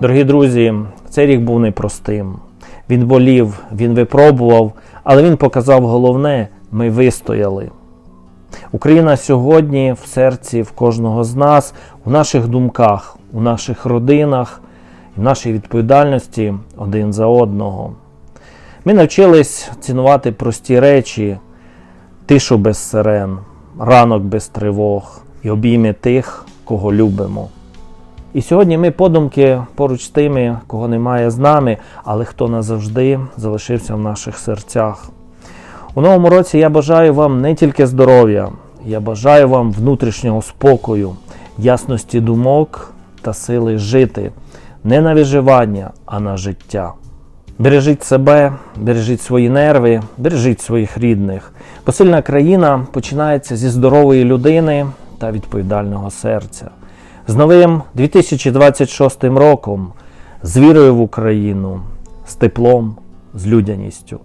Дорогі друзі, цей рік був непростим. Він болів, він випробував, але він показав головне: ми вистояли. Україна сьогодні в серці в кожного з нас, у наших думках, у наших родинах, в нашій відповідальності один за одного. Ми навчились цінувати прості речі, тишу без сирен, ранок без тривог і обійми тих, кого любимо. І сьогодні ми подумки поруч з тими, кого немає з нами, але хто назавжди залишився в наших серцях. У новому році я бажаю вам не тільки здоров'я, я бажаю вам внутрішнього спокою, ясності думок та сили жити не на виживання, а на життя. Бережіть себе, бережіть свої нерви, бережіть своїх рідних. Бо сильна країна починається зі здорової людини та відповідального серця. З новим 2026 роком, з вірою в Україну, з теплом, з людяністю.